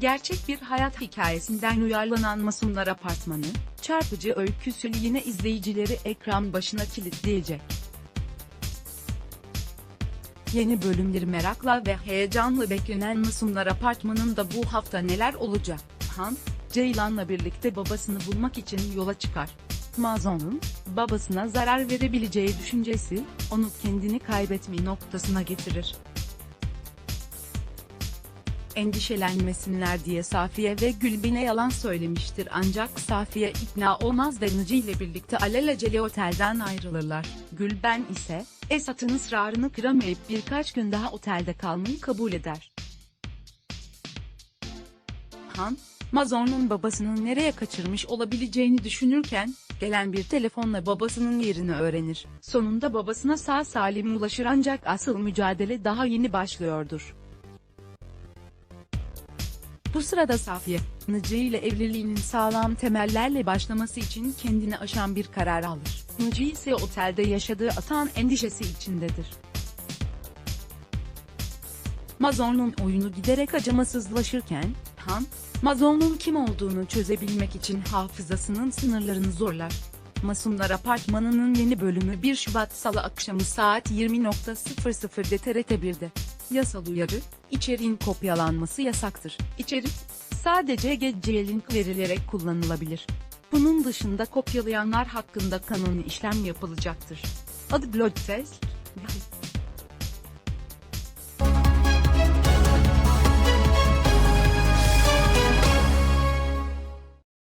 Gerçek bir hayat hikayesinden uyarlanan Masumlar Apartmanı, çarpıcı öyküsü yine izleyicileri ekran başına kilitleyecek. Yeni bölümleri merakla ve heyecanla beklenen Masumlar Apartmanı'nda bu hafta neler olacak? Han, Ceylan'la birlikte babasını bulmak için yola çıkar. Mazon'un, babasına zarar verebileceği düşüncesi, onu kendini kaybetme noktasına getirir. Endişelenmesinler diye Safiye ve Gülbin'e yalan söylemiştir ancak Safiye ikna olmaz ve Naci ile birlikte alelacele otelden ayrılırlar. Gülben ise, Esat'ın ısrarını kıramayıp birkaç gün daha otelde kalmayı kabul eder. Han, Mazon'un babasının nereye kaçırmış olabileceğini düşünürken, gelen bir telefonla babasının yerini öğrenir. Sonunda babasına sağ salim ulaşır ancak asıl mücadele daha yeni başlıyordur. Bu sırada Safiye, Naci ile evliliğinin sağlam temellerle başlaması için kendini aşan bir karar alır. Naci ise otelde yaşadığı atan endişesi içindedir. Mazon'un oyunu giderek acımasızlaşırken, Han, Mazon'un kim olduğunu çözebilmek için hafızasının sınırlarını zorlar. Masumlar Apartmanı'nın yeni bölümü 1 Şubat Salı akşamı saat 20.00'de TRT1'de. Yasal uyarı, içeriğin kopyalanması yasaktır. İçerik, sadece geceye link verilerek kullanılabilir. Bunun dışında kopyalayanlar hakkında kanuni işlem yapılacaktır. Adı Blood Test,